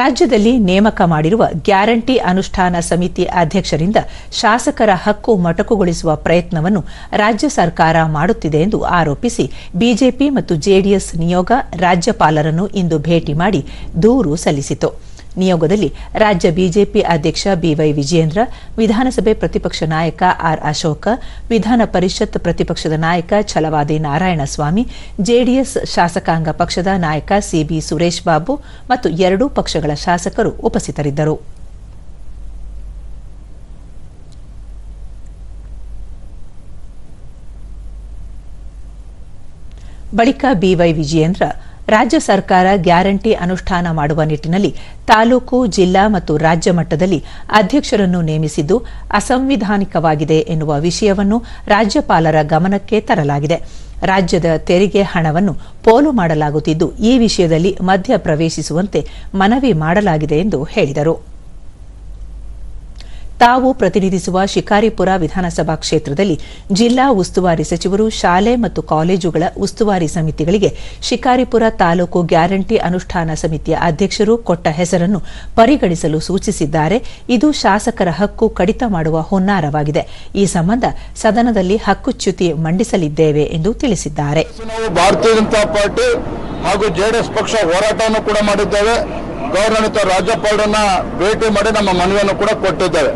ರಾಜ್ಯದಲ್ಲಿ ನೇಮಕ ಮಾಡಿರುವ ಗ್ಯಾರಂಟಿ ಅನುಷ್ಠಾನ ಸಮಿತಿ ಅಧ್ಯಕ್ಷರಿಂದ ಶಾಸಕರ ಹಕ್ಕು ಮೊಟಕುಗೊಳಿಸುವ ಪ್ರಯತ್ನವನ್ನು ರಾಜ್ಯ ಸರ್ಕಾರ ಮಾಡುತ್ತಿದೆ ಎಂದು ಆರೋಪಿಸಿ ಬಿಜೆಪಿ ಮತ್ತು ಜೆಡಿಎಸ್ ನಿಯೋಗ ರಾಜ್ಯಪಾಲರನ್ನು ಇಂದು ಭೇಟಿ ಮಾಡಿ ದೂರು ಸಲ್ಲಿಸಿತು. ನಿಯೋಗದಲ್ಲಿ ರಾಜ್ಯ ಬಿಜೆಪಿ ಅಧ್ಯಕ್ಷ ಬಿವೈ ವಿಜಯೇಂದ್ರ, ವಿಧಾನಸಭೆ ಪ್ರತಿಪಕ್ಷ ನಾಯಕ ಆರ್ ಅಶೋಕ, ವಿಧಾನ ಪರಿಷತ್ ಪ್ರತಿಪಕ್ಷದ ನಾಯಕ ಛಲವಾದಿ ನಾರಾಯಣಸ್ವಾಮಿ, ಜೆಡಿಎಸ್ ಶಾಸಕಾಂಗ ಪಕ್ಷದ ನಾಯಕ ಸಿಬಿ ಸುರೇಶ್ ಬಾಬು ಮತ್ತು ಎರಡೂ ಪಕ್ಷಗಳ ಶಾಸಕರು ಉಪಸ್ಥಿತರಿದ್ದರು. ಬಳಿಕ ಬಿವೈ ವಿಜಯೇಂದ್ರ ರಾಜ್ಯ ಸರ್ಕಾರ ಗ್ಯಾರಂಟಿ ಅನುಷ್ಠಾನ ಮಾಡುವ ನಿಟ್ಟಿನಲ್ಲಿ ತಾಲೂಕು, ಜಿಲ್ಲಾ ಮತ್ತು ರಾಜ್ಯ ಮಟ್ಟದಲ್ಲಿ ಅಧ್ಯಕ್ಷರನ್ನು ನೇಮಿಸಿದ್ದು ಅಸಂವಿಧಾನಿಕವಾಗಿದೆ ಎನ್ನುವ ವಿಷಯವನ್ನು ರಾಜ್ಯಪಾಲರ ಗಮನಕ್ಕೆ ತರಲಾಗಿದೆ. ರಾಜ್ಯದ ತೆರಿಗೆ ಹಣವನ್ನು ಪೋಲು ಮಾಡಲಾಗುತ್ತಿದ್ದು, ಈ ವಿಷಯದಲ್ಲಿ ಮಧ್ಯ ಪ್ರವೇಶಿಸುವಂತೆ ಮನವಿ ಮಾಡಲಾಗಿದೆ ಎಂದು ಹೇಳಿದರು. ತಾವು ಪ್ರತಿನಿಧಿಸುವ ಶಿಕಾರಿಪುರ ವಿಧಾನಸಭಾ ಕ್ಷೇತ್ರದಲ್ಲಿ ಜಿಲ್ಲಾ ಉಸ್ತುವಾರಿ ಸಚಿವರು, ಶಾಲೆ ಮತ್ತು ಕಾಲೇಜುಗಳ ಉಸ್ತುವಾರಿ ಸಮಿತಿಗಳಿಗೆ ಶಿಕಾರಿಪುರ ತಾಲೂಕು ಗ್ಯಾರಂಟಿ ಅನುಷ್ಠಾನ ಸಮಿತಿಯ ಅಧ್ಯಕ್ಷರು ಕೊಟ್ಟ ಹೆಸರನ್ನು ಪರಿಗಣಿಸಲು ಸೂಚಿಸಿದ್ದಾರೆ. ಇದು ಶಾಸಕರ ಹಕ್ಕು ಕಡಿತ ಮಾಡುವ ಹುನ್ನಾರವಾಗಿದೆ. ಈ ಸಂಬಂಧ ಸದನದಲ್ಲಿ ಹಕ್ಕುಚ್ಯುತಿ ಮಂಡಿಸಲಿದ್ದೇವೆ ಎಂದು ತಿಳಿಸಿದ್ದಾರೆ. ಹಾಗೂ ಜೆಡಿಎಸ್ ಪಕ್ಷ ಹೋರಾಟವನ್ನು ಕೂಡ ಮಾಡಿದ್ದೇವೆ. ಗೌರವಾನ್ವಿತ ರಾಜ್ಯಪಾಲರನ್ನ ಭೇಟಿ ಮಾಡಿ ನಮ್ಮ ಮನವಿಯನ್ನು ಕೂಡ ಕೊಟ್ಟಿದ್ದೇವೆ.